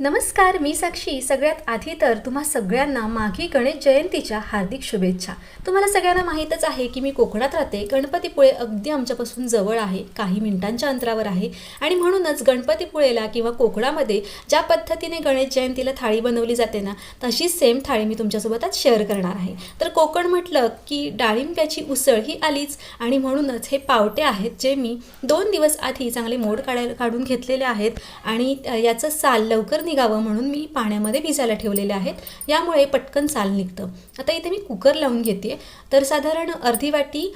नमस्कार मी साक्षी. सगळ्यात आधी तर तुम्हा सगळ्यांना माघी गणेश जयंतीच्या हार्दिक शुभेच्छा. तुम्हाला सगळ्यांना माहीतच आहे की मी कोकणात राहते. गणपतीपुळे अगदी आमच्यापासून जवळ आहे. काही मिनिटांच्या अंतरावर आहे. आणि म्हणूनच गणपतीपुळेला किंवा कोकणामध्ये ज्या पद्धतीने गणेश जयंतीला थाळी बनवली जाते ना तशीच सेम थाळी मी तुमच्यासोबत आज शेअर करणार आहे. तर कोकण म्हटलं की डाळिंब्याची उसळ ही आलीच. आणि म्हणूनच हे पावटे आहेत जे मी दोन दिवस आधी चांगले मोड काढायला काढून घेतलेले आहेत. आणि याचं साल लवकर निघावं म्हणून मी पाण्यामध्ये भिजायला ठेवलेले आहेत. यामुळे पटकन साल निघतं. आता इथे मी कुकर लावून घेते. तर साधारण अर्धी वाटी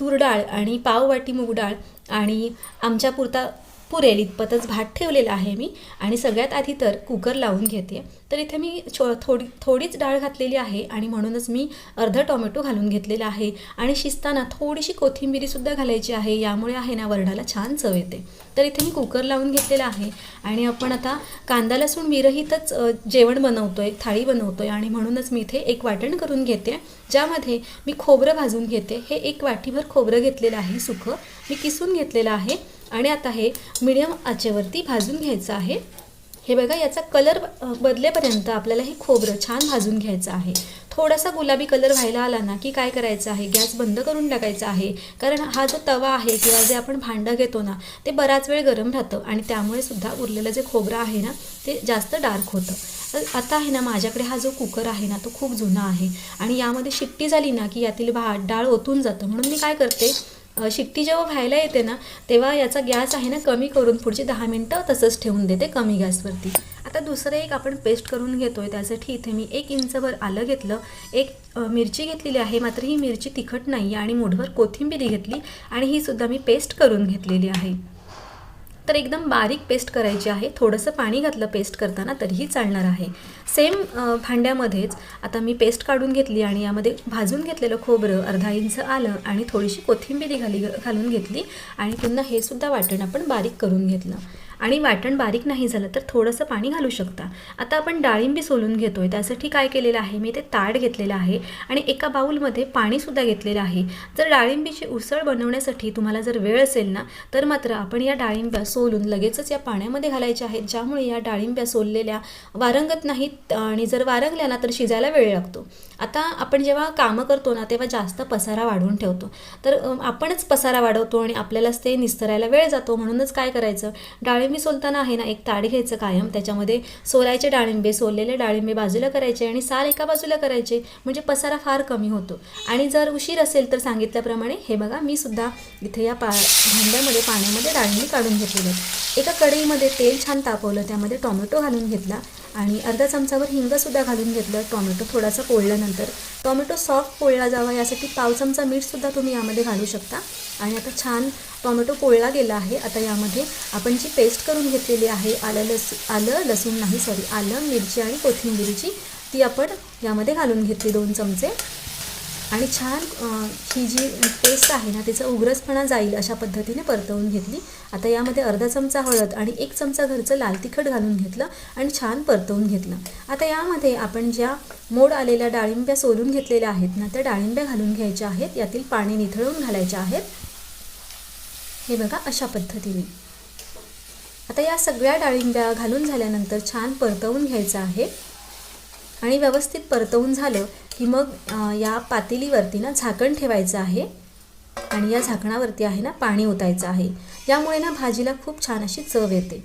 तूर डाळ आणि पाव वाटी मूग डाळ आणि आमच्या पुरता पुरेल इतपतच भात ठेवलेला आहे मी. आणि सगळ्यात आधी तर कुकर लावून घेते. तर इथे मी छो थोडी थोडीच डाळ घातलेली आहे आणि म्हणूनच मी अर्ध टोमॅटो घालून घेतलेला आहे. आणि शिजताना थोडीशी कोथिंबिरीसुद्धा घालायची आहे. यामुळे आहे ना वरडाला छान चव येते. तर इथे मी कुकर लावून घेतलेला आहे. आणि आपण आता कांदा लसूण विरहितच जेवण बनवतो आहे थाळी बनवतो आहे आणि म्हणूनच मी इथे एक वाटण करून घेते. ज्यामध्ये मी खोबरं भाजून घेते. हे एक वाटीभर खोबरं घेतलेलं आहे सुकं मी किसून घेतलेलं आहे. आणि आता हे मिडियम आचेवरती भाजून घ्यायचं आहे. हे बघा याचा कलर बदलेपर्यंत आपल्याला हे खोबरं छान भाजून घ्यायचं आहे. थोडासा गुलाबी कलर व्हायला आला ना की काय करायचं आहे? गॅस बंद करून टाकायचा आहे. कारण हा जो तवा आहे किंवा जे आपण भांडं घेतो ना ते बराच वेळ गरम राहतं आणि त्यामुळे सुद्धा उरलेलं जे खोबरं आहे ना ते जास्त डार्क होतं. तर आता आहे ना माझ्याकडे हा जो कुकर आहे ना तो खूप जुना आहे. आणि यामध्ये शिट्टी झाली ना की यातील भात डाळ ओतून जातं. म्हणून मी काय करते शिट्टी जेव्हा व्हायला येते ना तेव्हा याचा गॅस आहे ना कमी करून पुढची दहा मिनटं तसंच ठेवून देते कमी गॅसवरती. आता दुसरं एक आपण पेस्ट करून घेतोय त्यासाठी इथे मी एक इंचभर आलं घेतलं. एक मिरची घेतलेली आहे मात्र ही मिरची तिखट नाही आहे आणि मुठभर कोथिंबीरी घेतली आणि ही सुद्धा मी पेस्ट करून घेतलेली आहे. तर एकदम बारीक पेस्ट करायची आहे. थोडंसं पाणी घातलं पेस्ट करताना तरीही चालणार आहे. सेम भांड्यामध्येच आता मी पेस्ट काढून घेतली आणि यामध्ये भाजून घेतलेलं खोबरं अर्धा इंच आलं आणि थोडीशी कोथिंबीरी घाली घालून घेतली आणि पुन्हा हे सुद्धा वाटण आपण बारीक करून घेतलं. आणि वाटण बारीक नाही झालं तर थोडंसं पाणी घालू शकता. आता आपण डाळिंबी सोलून घेतो आहे त्यासाठी काय केलेलं आहे? मी ते ताड घेतलेलं आहे आणि एका बाऊलमध्ये पाणीसुद्धा घेतलेलं आहे. जर डाळिंबीची उसळ बनवण्यासाठी तुम्हाला जर वेळ असेल ना तर मात्र आपण या डाळिंब्या सोलून लगेचच या पाण्यामध्ये घालायच्या आहेत ज्यामुळे या डाळिंब्या सोललेल्या वारंगत नाहीत आणि जर वारंगल्या ना तर शिजायला वेळ लागतो. आता आपण जेव्हा कामं करतो ना तेव्हा जास्त पसारा वाढवून ठेवतो. तर आपणच पसारा वाढवतो आणि आपल्यालाच ते निस्तरायला वेळ जातो. म्हणूनच काय करायचं? डाळिंबी सोलताना आहे ना एक ताड घ्यायचं कायम. त्याच्यामध्ये सोलायचे डाळिंबे सोललेले डाळिंबे बाजूला करायचे आणि साल एका बाजूला करायचे. म्हणजे पसारा फार कमी होतो. आणि जर उशीर असेल तर सांगितल्याप्रमाणे हे बघा मी सुद्धा इथे या पा भांड्यामध्ये पाण्यामध्ये डाळिंबी काढून घेतलेले एका कढईमध्ये तेल छान तापवलं. त्यामध्ये टोमॅटो घालून घेतला. आणि अर्धा चमचावर हिंगसुद्धा घालून घेतलं टोमॅटो थोडासा पोळल्यानंतर टोमॅटो सॉफ्ट पोळला जावा यासाठी पाव चमचा मीठसुद्धा तुम्ही यामध्ये घालू शकता. आणि आता छान टोमॅटो पोळला गेला आहे. आता यामध्ये आपण जी पेस्ट करून घेतलेली आहे आलं लस आलं लसूण नाही सॉरी आलं मिरची आणि कोथिंबीरची ती आपण यामध्ये घालून घेतली दोन चमचे. आणि छान ही जी पेस्ट आहे ना तिचा उग्रसपणा जाईल अशा पद्धतीने परतवून घेतली. आता यामध्ये अर्धा चमचा हळद आणि एक चमचा घरचं लाल तिखट घालून घेतलं आणि छान परतवून घेतलं. आता यामध्ये आपण ज्या मोड आलेल्या डाळिंब्या सोलून घेतलेल्या आहेत ना त्या डाळिंब्या घालून घ्यायच्या आहेत. यातील पाणी निथळून घालायचे आहेत. हे बघा अशा पद्धतीने. आता या सगळ्या डाळिंब्या घालून झाल्यानंतर छान परतवून घ्यायचं आहे. आणि व्यवस्थित परतवून झालं की मग या पातेलीवरती ना झाकण ठेवायचं आहे आणि या झाकणावरती आहे ना पाणी ओतायचं आहे. यामुळे ना भाजीला खूप छान अशी चव येते.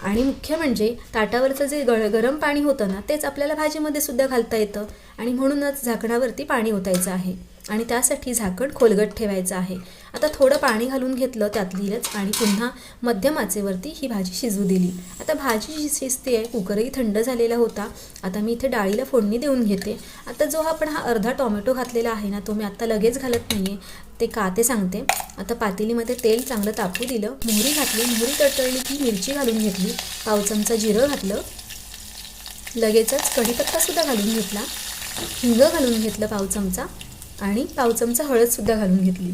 आणि मुख्य म्हणजे ताटावरचं जे गळ गरम पाणी होतं ना तेच आपल्याला भाजीमध्ये सुद्धा घालता येतं आणि म्हणूनच झाकणावरती पाणी ओतायचं आहे. आणि त्यासाठी झाकण खोलगट ठेवायचं आहे. आता थोडं पाणी घालून घेतलं त्यातलीच आणि पुन्हा मध्यम आचेवरती ही भाजी शिजू दिली. आता भाजी जी शिजते आहे कुकरही थंड झालेला होता. आता मी इथे डाळीला फोडणी देऊन घेते. आता जो आपण हा अर्धा टोमॅटो घातलेला आहे ना तो मी आत्ता लगेच घालत नाही आहे ते का ते सांगते. आता पातेलीमध्ये तेल चांगलं तापू दिलं. मोहरी घातली. मोहरी तडतडली की मिरची घालून घेतली. पाव चमचा जिरं घातलं. लगेचच कढीपत्तासुद्धा घालून घेतला. हिंग घालून घेतलं पाव चमचा. आणि पाव चमचा हळदसुद्धा घालून घेतली.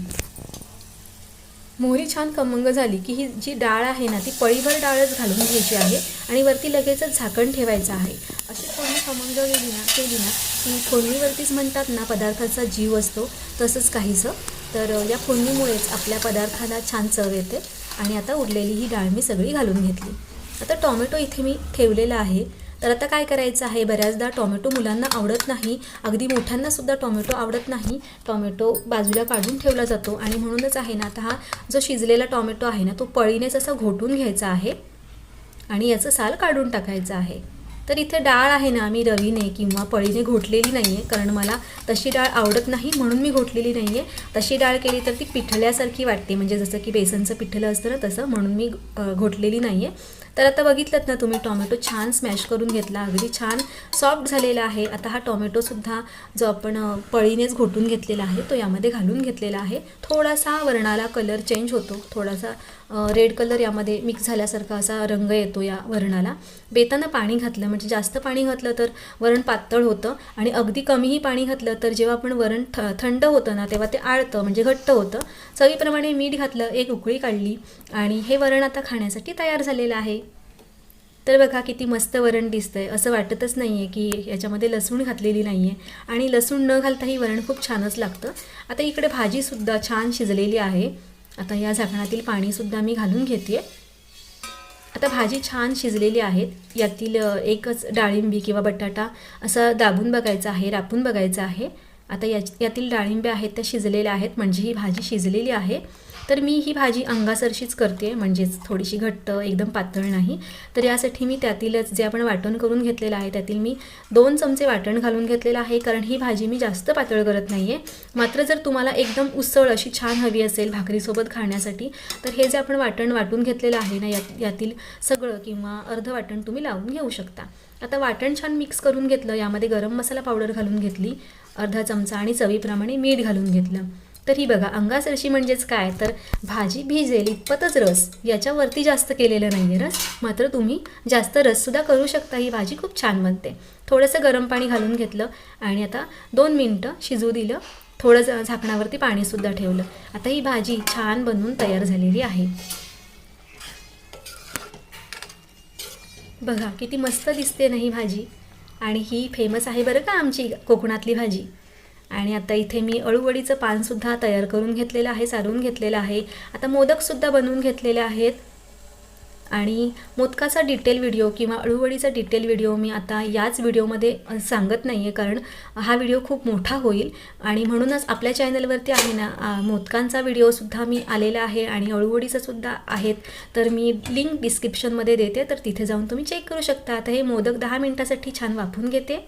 मोहरी छान कमंग झाली की ही जी डाळ आहे ना ती पळीभर डाळच घालून घ्यायची आहे आणि वरती लगेचच झाकण ठेवायचं आहे. अशी फोडणी कमंग गेली ना केली ना की फोडणीवरतीच म्हणतात ना पदार्थाचा जीव असतो तसंच काहीसं. तर या फोडणीमुळेच आपल्या पदार्थाला छान चव येते आणि आता उरलेली ही डाळ मी सगळी घालून घेतली. आता टॉमॅटो इथे मी ठेवलेला आहे. तर आता काय करायचं आहे? बऱ्याचदा टॉमॅटो मुलांना आवडत नाही. अगदी मोठ्यांनासुद्धा टोमॅटो टॉमॅटो आवडत नाही. टॉमॅटो बाजूला काढून ठेवला जातो. आणि म्हणूनच आहे ना आता हा जो शिजलेला टॉमॅटो आहे ना तो पळीनेच असा घोटून घ्यायचा आहे. आणि याचं साल काढून टाकायचं आहे. तर इथे डाळ आहे ना मी रवीने किंवा पळीने घोटलेली नाही आहे कारण मला तशी डाळ आवडत नाही म्हणून मी घोटलेली नाही आहे तशी डाळ केली तर ती पिठल्यासारखी वाटते. म्हणजे जसं की बेसनचं पिठलं असतं ना तसं म्हणून मी घोटलेली नाही आहे तर आता बघितलं ना तुम्ही टॉमॅटो छान स्मॅश करून घेतला अगदी छान सॉफ्ट झालेला आहे. आता हा टॉमॅटोसुद्धा जो आपण पळीनेच घोटून घेतलेला आहे तो यामध्ये घालून घेतलेला आहे. थोडासा वर्णाला कलर चेंज होतो थोडासा रेड कलर यामध्ये मिक्स झाल्यासारखा असा रंग येतो या वरणाला. बेतानं पाणी घातलं म्हणजे जास्त पाणी घातलं तर वरण पातळ होतं आणि अगदी कमीही पाणी घातलं तर जेव्हा आपण वरण थ थंड होतं ना तेव्हा ते आळतं म्हणजे घट्ट होतं. चवीप्रमाणे मीठ घातलं एक उकळी काढली आणि हे वरण आता खाण्यासाठी तयार झालेलं आहे. तर बघा किती मस्त वरण दिसतंय. असं वाटतच नाही आहे की याच्यामध्ये लसूण घातलेली नाही आहे आणि लसूण न घालताही वरण खूप छानच लागतं. आता इकडे भाजीसुद्धा छान शिजलेली आहे. आता या झाकणातील पाणीसुद्धा मी घालून घेते आता भाजी छान शिजलेली आहेत. यातील एकच डाळिंबी किंवा बटाटा असा दाबून बघायचा आहे रापून बघायचा आहे. आता या यातील डाळिंब्या आहेत त्या शिजलेल्या आहेत. म्हणजे ही भाजी शिजलेली आहे. तर मी ही भाजी अंगासरशीच करते म्हणजेच थोडीशी घट्ट एकदम पातळ नाही. तर यासाठी मी त्यातीलच जे आपण वाटण करून घेतलेलं आहे त्यातील मी दोन चमचे वाटण घालून घेतलेलं आहे कारण ही भाजी मी जास्त पातळ करत नाही आहे मात्र जर तुम्हाला एकदम उसळ अशी छान हवी असेल भाकरीसोबत खाण्यासाठी तर हे जे आपण वाटण वाटून घेतलेलं आहे ना यात यातील सगळं किंवा अर्ध वाटण तुम्ही लावून घेऊ शकता. आता वाटण छान मिक्स करून घेतलं यामध्ये गरम मसाला पावडर घालून घेतली अर्धा चमचा आणि चवीप्रमाणे मीठ घालून घेतलं. तर ही बघा अंगासरशी म्हणजेच काय? तर भाजी भिजेल इतपतच रस याच्यावरती जास्त केलेलं नाही आहे रस. मात्र तुम्ही जास्त रससुद्धा करू शकता. ही भाजी खूप छान बनते. थोडंसं गरम पाणी घालून घेतलं आणि आता दोन मिनटं शिजू दिलं. थोडं झाकणावरती पाणीसुद्धा ठेवलं. आता ही भाजी छान बनवून तयार झालेली आहे. बघा किती मस्त दिसते ना ही भाजी. आणि ही फेमस आहे बरं का आमची कोकणातली भाजी? आणि आता इथे मी अळूवडीचं पानसुद्धा तयार करून घेतलेलं आहे सारून घेतलेलं आहे. आता मोदकसुद्धा बनवून घेतलेले आहेत. आणि मोदकाचा डिटेल व्हिडिओ किंवा अळूवडीचा डिटेल व्हिडिओ मी आता याच व्हिडिओमध्ये सांगत नाही आहे कारण हा व्हिडिओ खूप मोठा होईल. आणि म्हणूनच आपल्या चॅनलवरती आहे ना मोदकांचा व्हिडिओसुद्धा मी आलेला आहे आणि अळूवडीचासुद्धा आहेत. तर मी लिंक डिस्क्रिप्शनमध्ये देते. तर तिथे जाऊन तुम्ही चेक करू शकता. आता हे मोदक दहा मिनटासाठी छान वाफून घेते.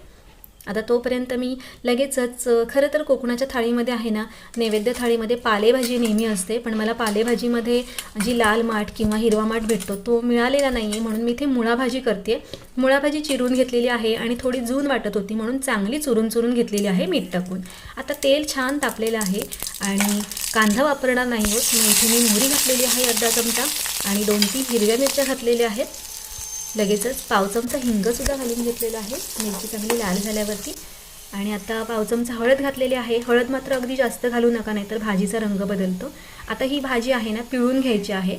आता तोपर्यंत मी लगेचच खरं तर कोकणाच्या थाळीमध्ये आहे ना नैवेद्य थाळीमध्ये पालेभाजी नेहमी असते पण मला पालेभाजीमध्ये जी लाल माठ किंवा हिरवा माठ भेटतो तो मिळालेला नाही आहे म्हणून मी इथे मुळाभाजी करते मुळाभाजी चिरून घेतलेली आहे आणि थोडी जून वाटत होती म्हणून चांगली चुरून चुरून घेतलेली आहे मीठ टाकून. आता तेल छान तापलेलं आहे आणि कांदा वापरणार नाही होत मग इथे मी मोहरी घातलेली आहे अर्धा चमचा आणि दोन तीन हिरव्या मिरच्या घातलेल्या आहेत. लगेचच पाव चमचा हिंगसुद्धा घालून घेतलेला आहे. मिरची चांगली लाल झाल्यावरती. आणि आता पाव चमचा हळद घातलेली आहे. हळद मात्र अगदी जास्त घालू नका नाहीतर भाजीचा रंग बदलतो. आता ही भाजी आहे ना पिळून घ्यायची आहे.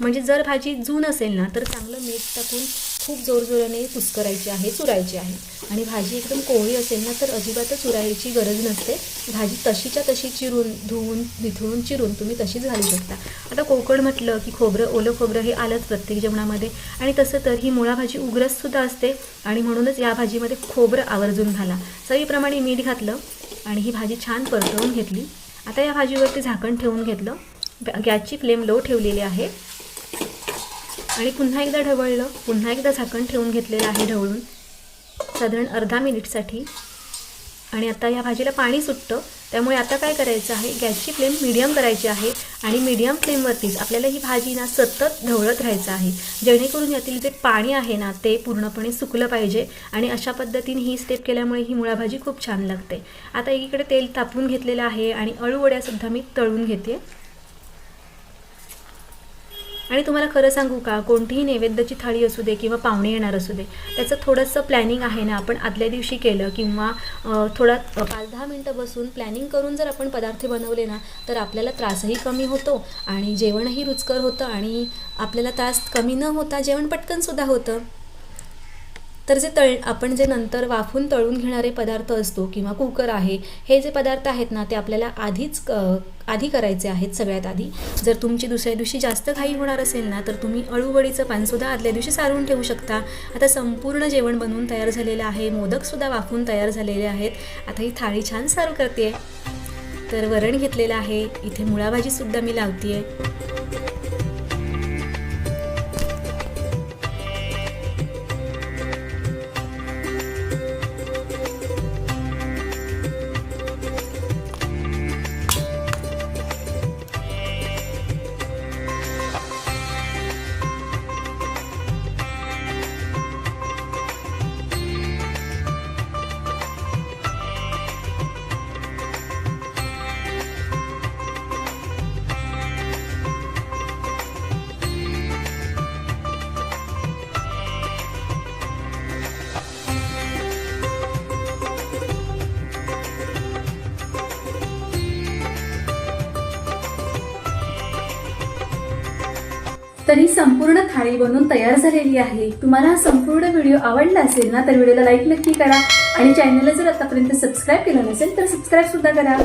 म्हणजे जर भाजी जून असेल ना तर चांगलं मीठ टाकून खूप जोरजोराने कुस्करायची आहे चुरायची आहे. आणि भाजी एकदम कोवळी असेल ना तर अजिबातच चुरायची गरज नसते. भाजी तशीच्या तशी चिरून धुवून निथळून चिरून तुम्ही तशीच घालू शकता. आता कोकण म्हटलं की खोबरं ओलं खोबरं हे आलंच प्रत्येक जेवणामध्ये. आणि तसं तर ही मुळा भाजी उग्रससुद्धा असते. आणि म्हणूनच या भाजीमध्ये खोबरं आवर्जून घाला. चवीप्रमाणे मीठ घातलं आणि ही भाजी छान परतवून घेतली. आता या भाजीवरती झाकण ठेवून घेतलं. गॅसची फ्लेम लो ठेवलेली आहे. आणि पुन्हा एकदा ढवळलं पुन्हा एकदा झाकण ठेवून घेतलेलं आहे ढवळून. साधारण अर्धा मिनिटसाठी. आणि आता या भाजीला पाणी सुटतं त्यामुळे आता काय करायचं आहे? गॅसची फ्लेम मिडियम करायची आहे आणि मिडियम फ्लेमवरतीच आपल्याला ही भाजी ना सतत ढवळत राहायचं आहे. जेणेकरून यातील जे पाणी आहे ना ते पूर्णपणे सुकलं पाहिजे आणि अशा पद्धतीने ही स्टेप केल्यामुळे ही मुळा भाजी खूप छान लागते. आता एकीकडे तेल तापून घेतलेलं आहे आणि अळूवड्यासुद्धा मी तळून घेते. आणि तुम्हाला खरं सांगू का कोणतीही नैवेद्याची थाळी असू दे किंवा पाहुणे येणार असू दे त्याचं थोडंसं प्लॅनिंग आहे ना आपण आदल्या दिवशी केलं किंवा थोडा पाच दहा मिनटं बसून प्लॅनिंग करून जर आपण पदार्थ बनवले ना तर आपल्याला त्रासही कमी होतो आणि जेवणही रुचकर होतं आणि आपल्याला त्रास कमी न होता जेवण पटकनसुद्धा होतं. तर जे तळ आपण जे नंतर वाफून तळून घेणारे पदार्थ असतो किंवा कुकर आहे हे जे पदार्थ आहेत ना ते आपल्याला आधीच क- आधी करायचे आहेत सगळ्यात आधी. जर तुमची दुसऱ्या दिवशी जास्त घाई होणार असेल ना तर तुम्ही अळूवडीचं पानसुद्धा आदल्या दिवशी सारून ठेवू शकता. आता संपूर्ण जेवण बनवून तयार झालेलं आहे मोदकसुद्धा वाफून तयार झालेले आहेत. आता ही थाळी छान सर्व करते तर वरण घेतलेलं आहे. इथे मुळाभाजीसुद्धा मी लावते आहे तर ही संपूर्ण थाळी बनवून तयार झालेली आहे. तुम्हाला हा संपूर्ण व्हिडिओ आवडला असेल ना तर व्हिडिओला लाईक नक्की करा. आणि चॅनलला जर आतापर्यंत सबस्क्राईब केलं नसेल तर सबस्क्राईब सुद्धा करा.